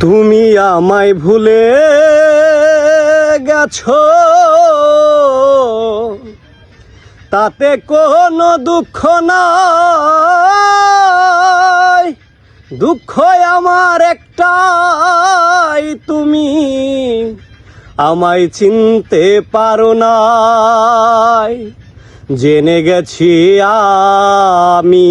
তুমি আমায় ভুলে গেছো। তাতে কোনো দুঃখ নাই। দুঃখ আমার একটাই, তুমি আমায় চিনতে পারো নাই। জেনে গেছি আমি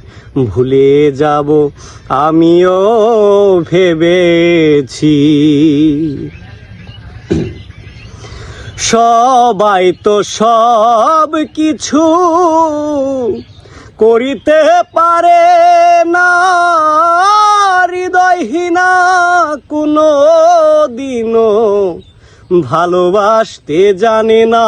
ভুলে যাব, আমিও ভেবেছি। সবাই তো সব কিছু করিতে পারে না, হৃদয়হীনা কোনো দিনও ভালোবাসতে জানে না।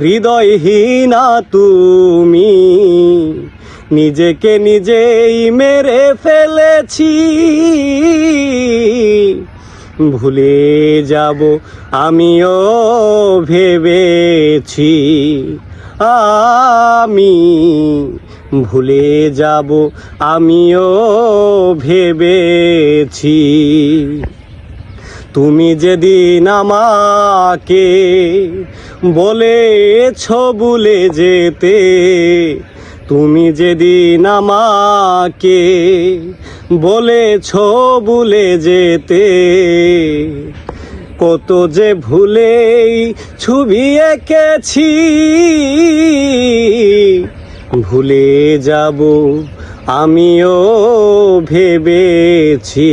হৃদয়হীনা তুমি। নিজেকে নিজেই মেরে ফেলেছি। ভুলে যাব আমিও ভেবেছি। আমি ভুলে যাব আমিও ভেবেছি। তুমি যেদিন আমাকে বলেছ ভুলে যেতে, তুমি যেদিন আমাকে বলেছ ভুলে যেতে, কত যে ভুলেই ছবি এঁকেছি, ভুলে যাব আমিও ভেবেছি।